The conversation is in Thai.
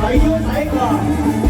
ไปยุ่งไหนก่อน